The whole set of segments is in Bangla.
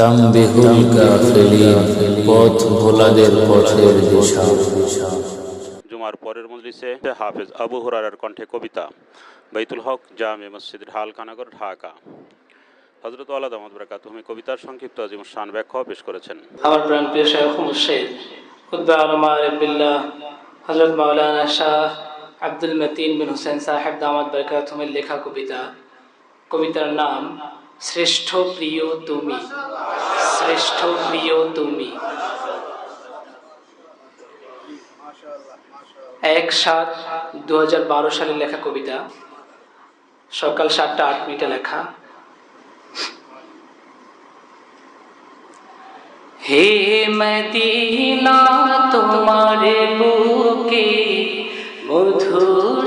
তাম্বিহুল কাফিলিন পথ ভোলাদের পথের দিশা। জুমার পরের মজলিসে হাফেজ আবু হুরারার কণ্ঠে কবিতা বাইতুল হক জামে ঢাকা। হজরত আল্লাহ আহমদ বরাকাত তুমি কবিতার সংক্ষিপ্ত আজিম শান ব্যাখ্যা পেশ করেছেন। আমার প্রাণ প্রিয় শেখ মুর্শিদ খুদ্া আলমা রবিল্লাহ হজরত মাওলানা শাহ আব্দুল মতিন বিন হুসেন সাহেব দামাদ বরকাতুমের লেখা কবিতা। কবিতার নাম শ্রেষ্ঠ প্রিয় তুমি। শ্রেষ্ঠ প্রিয় তুমি। এক সাত দু সালে লেখা কবিতা। সকাল সাতটা আট মিনিটে লেখা। হে মদিনা, তোমার বুকে মধু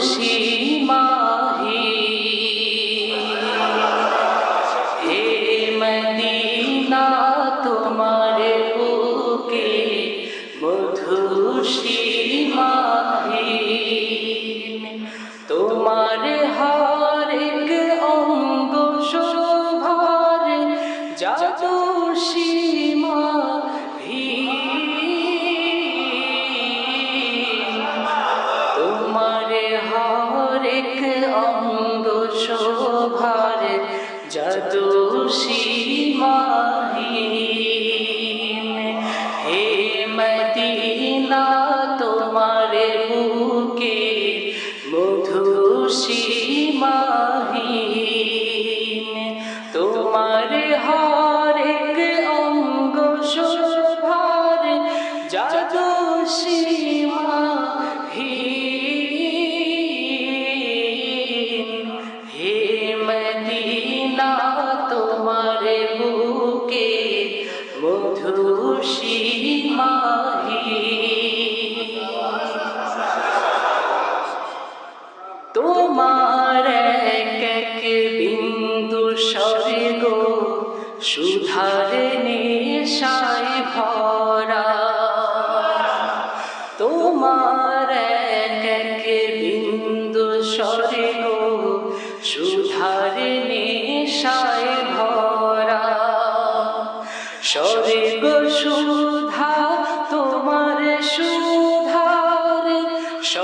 তোমার বুকে মধু সীমাহীন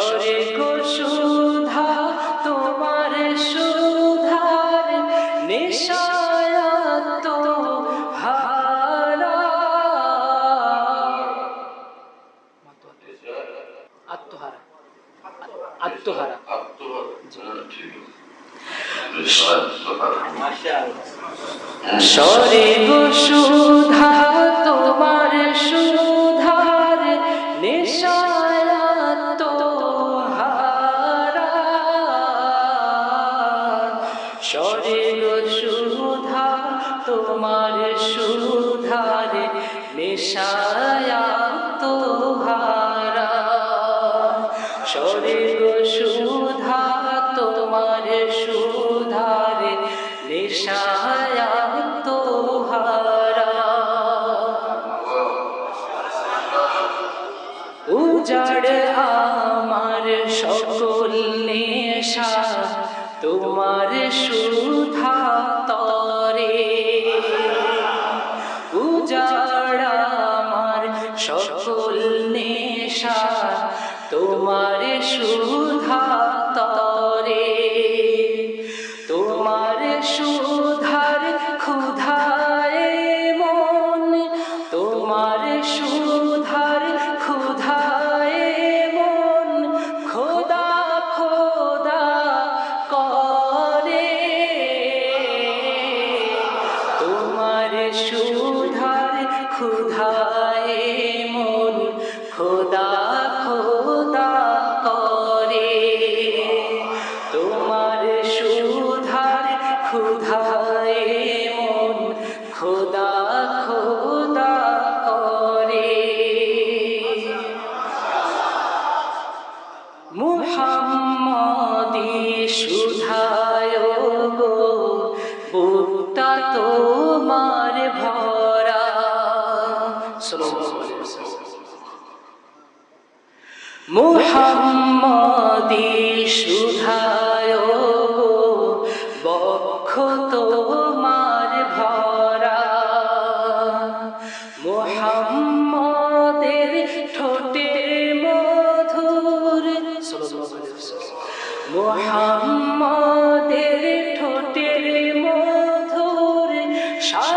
স্বর্গ সুধা তোমার সুধার নিশায়াত হারা আত্মহারা। আত্মহারা। সুধা নিশায়াত মোহাম্মদি সুধায় বক্ষ তোমার ভরা। মোহাম্মদের ঠোঁটে মধুর মোহাম্মদের ঠোঁটের মধুর সা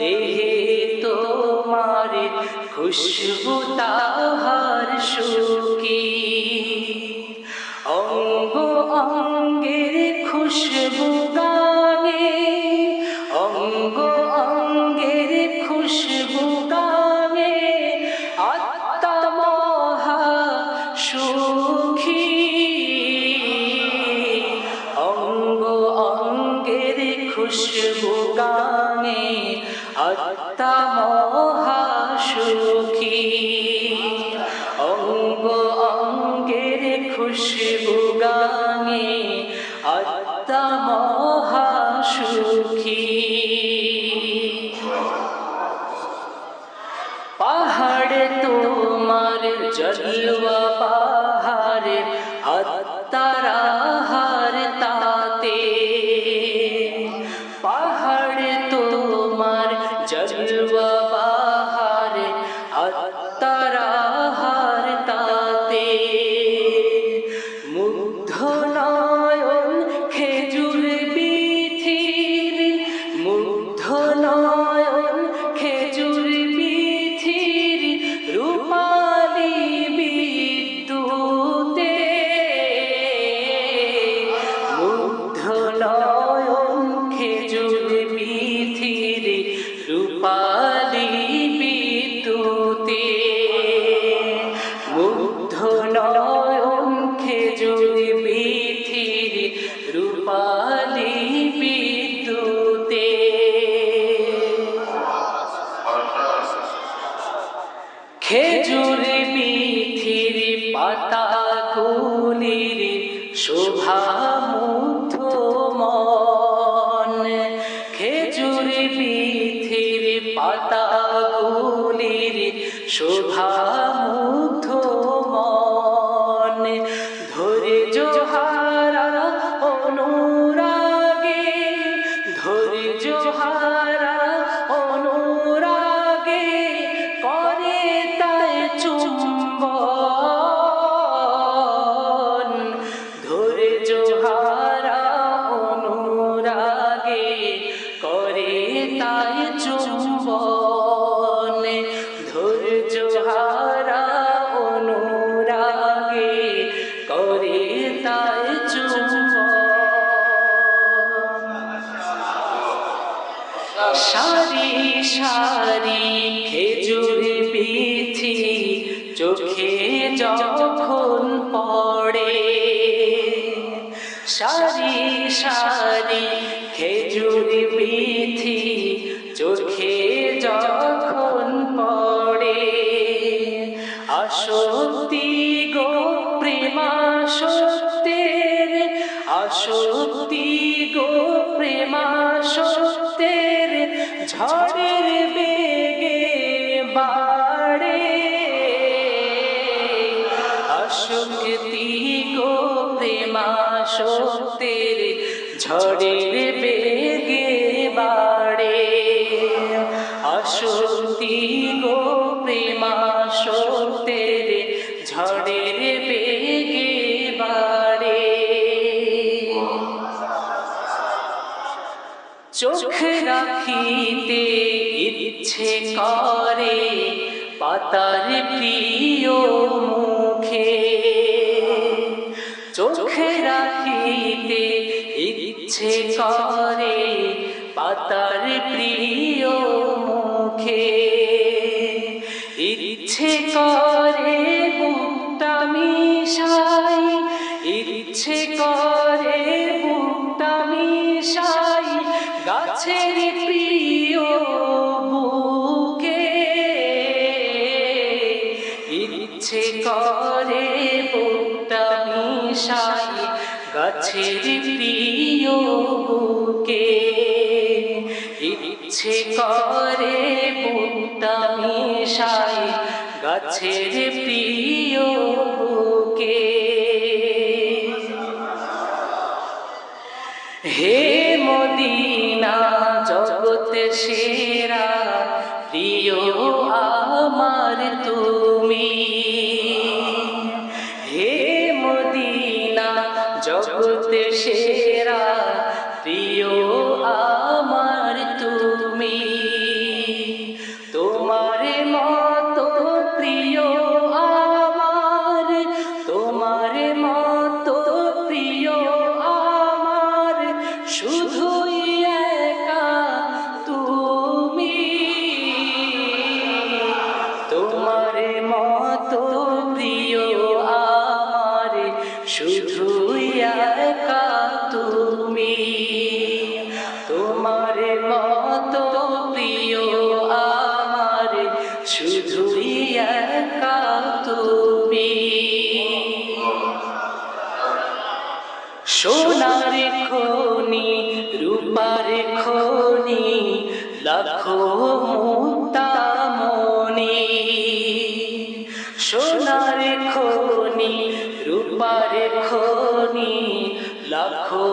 দেহে তোমার খুশবু তাহার সুখী। অঙ্গ অঙ্গের খুশবু খুশবু গানে আত্মা মহাসুখী পাহাড়ে তোমার জলওয়া শোভা মুগ্ধ মন খেজুরি পিথির পাতাগুলির শোভা। ঝড়ের বেগে বাড়ে। আসতি গো প্রেমা সত্যের ঝড়ের বেগে বাড়ে। চোখ রাখিতে ইচ্ছে করে পাতার প্রিয় মুখে। চোখ রাখিতে ইচ্ছে করে পাতার প্রিয় মুখে। ঝরে বুকটা গাছের প্রিয় কে হে মদিনা জগতে সেরা সোনার খনি রূপার খনি লাখো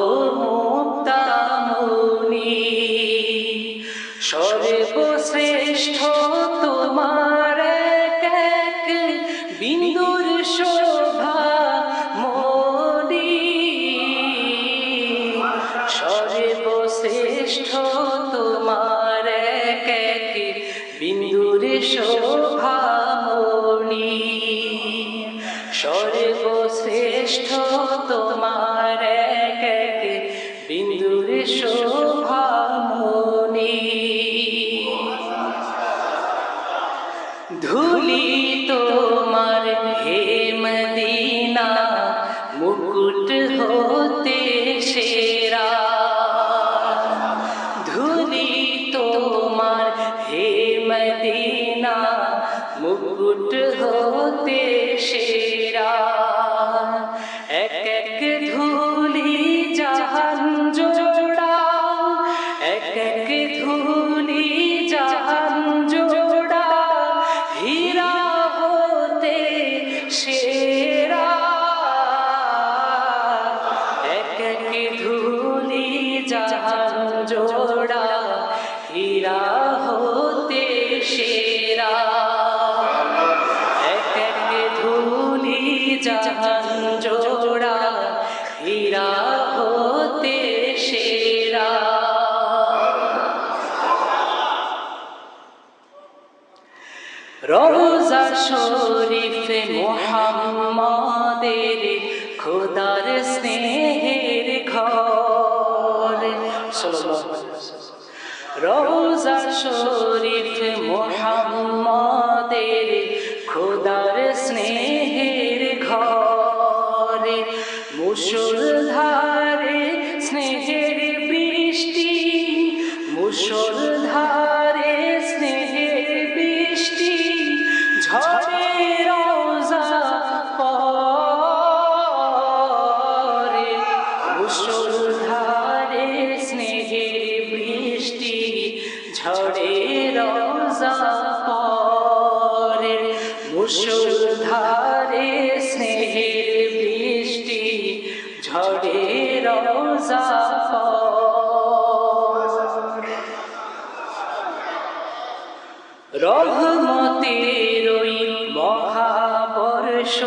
রহমতের ওই মহাবর্ষ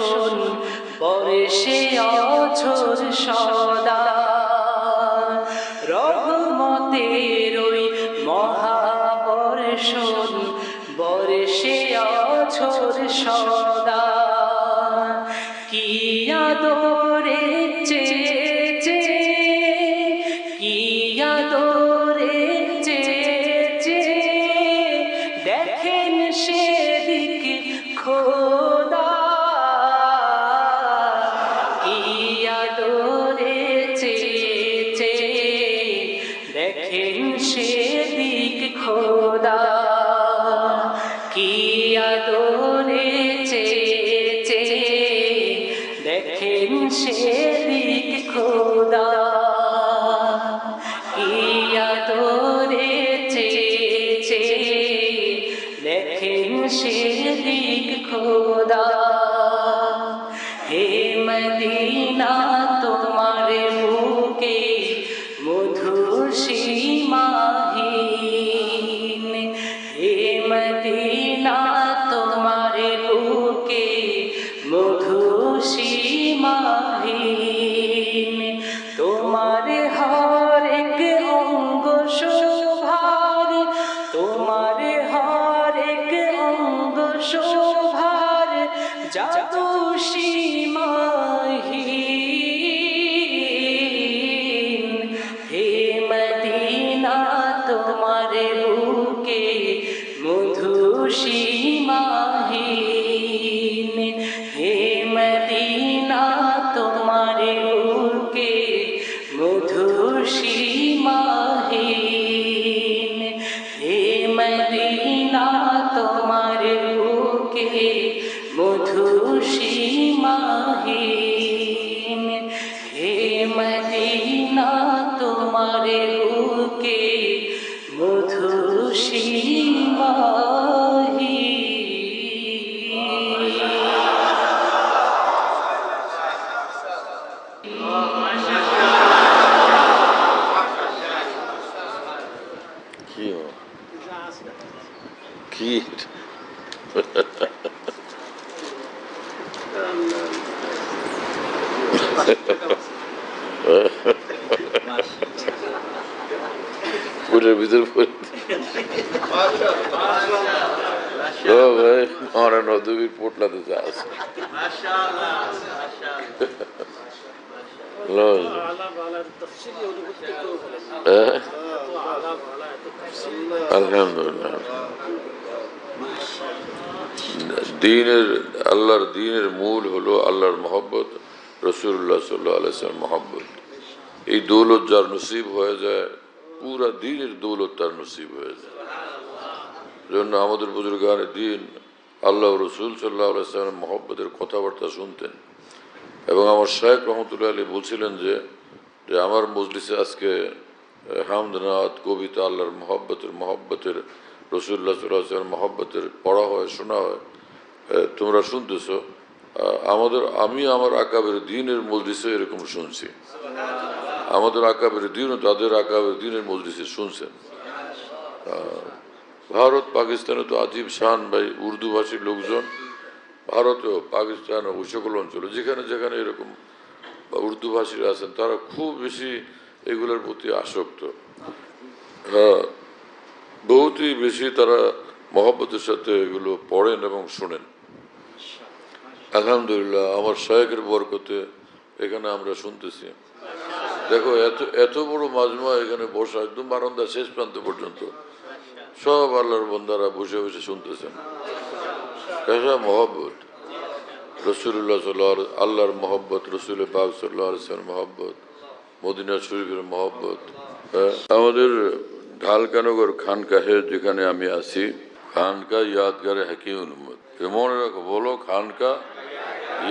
পুরের ভিতর পড়ে ও ভাই আমার নদী পোটলাতে যাস লজ হ্যাঁ আলহামদুলিল্লাহ দিনের, আল্লাহর দিনের মূল হলো আল্লাহর মহব্বত রসুল্লাহ সাল্লাহ আলাইসলাম মহব্বত। এই দৌলত যার নসিব হয়ে যায়, পুরা দিনের দৌলত তার নসিব হয়ে যায়। জন্য আমাদের বুজুর্গান দিন আল্লাহ রসুল সাল্লাহ আলাইসলামের মহব্বতের কথাবার্তা শুনতেন। এবং আমার শাহেক রহমতুল্লাহ আলী বলছিলেন যে আমার মজলিসে আজকে হামদনাথ কবিতা, আল্লাহর মহব্বতের মহব্বতের রসুল্লাহ সাল্লাহ মহব্বতের পড়া হয়, শোনা হয়। তোমরা শুনতেছো। আমাদের, আমি আমার আকাবের দিনের মজলিসে এরকম শুনছি। আমাদের আকাবের দিনও তাদের আকাবের দিনের মজলিসে শুনছেন। ভারত, পাকিস্তানে তো আজীব শান ভাই, উর্দু ভাষীর লোকজন। ভারতেও পাকিস্তান ও সকল অঞ্চলে, যেখানে যেখানে এরকম উর্দু ভাষীরা আছেন, তারা খুব বেশি এগুলোর প্রতি আসক্ত। হ্যাঁ বহুতই বেশি তারা মহব্বতের সাথে এগুলো পড়েন এবং শোনেন। আলহামদুলিল্লাহ আমার শায়কের বরকতে এখানে আমরা শুনতেছি। দেখো এত এত বড় মাজমা এখানে বসা একদম বারান্দা শেষ প্রান্ত পর্যন্ত। সব আল্লাহর বন্দারা বসে বসে শুনতেছেন। কেসা মহব্বত? রসুল্লাহ সাল্লাহ আল্লাহর মহব্বত রসুল পাক সাল্লাহ মহব্বত মদিনা শরীফের মহব্বত হ্যাঁ, আমাদের ঢালকানগর খানকাহে যেখানে আমি আছি, খানকা ইয়াদগারে হাকিম উম্মদ মনে রাখো, বলো খানকা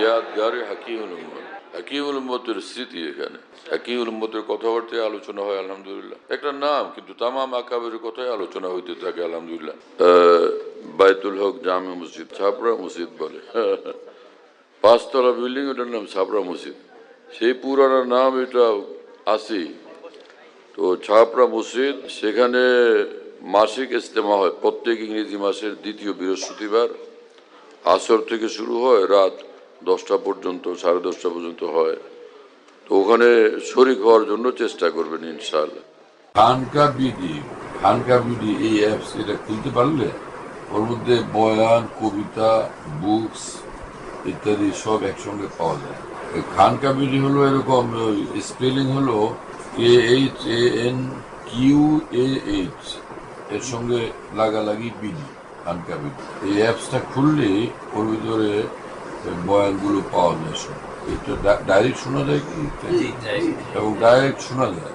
ইয়াদগারে হাকিম উম্মদ হাকিমুল উম্মতের স্মৃতি এখানে। হাকিমুল উম্মতের কথাবার্তায় আলোচনা হয়, আলহামদুলিল্লাহ। একটা নাম, কিন্তু তামাম আকাবের কথাই আলোচনা হইতে থাকে, আলহামদুলিল্লাহ। বাইতুল হক জামে মসজিদ ছাপড়া মসজিদ বলে। পাঁচতলা বিল্ডিং, ওটার নাম ছাপড়া মসজিদ। সেই পুরানোর নাম এটা আসি তো ছাপড়া মসজিদ, সেখানে মাসিক ইজতেমা হয়। প্রত্যেক ইংরেজি মাসের দ্বিতীয় বৃহস্পতিবার। আসর থেকে শুরু হয়, রাত দশটা পর্যন্ত, সাড়ে দশটা পর্যন্ত হয়। তো ওখানে শরিক হওয়ার জন্য চেষ্টা করবেন, ইনশাআল্লাহ। খানকা বিডি খানকা বিডি এই অ্যাপস এটা খুলতে পারলে ওর মধ্যে বয়ান, কবিতা বুকস ইত্যাদি সব একসঙ্গে পাওয়া যায়। খানকা বিডি হলো এরকম স্পেলিং হলো A H A N Q A H এর সঙ্গে লাগালাগি বিডি খানকা বিডি এই অ্যাপসটা খুললে ওর ভিতরে বয়ানগুলো পাওয়া যায় এটা ডাইরেক্ট শোনা যায় কি? এবং ডাইরেক্ট শোনা যায়।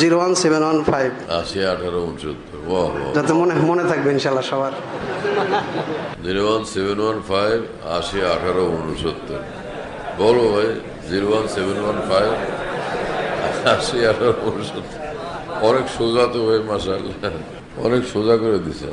Zero one seven one five. আশি আঠারো উনসত্তর যাতে মনে মনে থাকবে ইনশাল্লাহ সবার। Zero one seven one five আশি আঠারো উনসত্তর। বলো ভাই zero one seven one five আশি আঠারো উনসত্তর। অনেক সোজা তো ভাই মাসাল অনেক সোজা করে দিছে।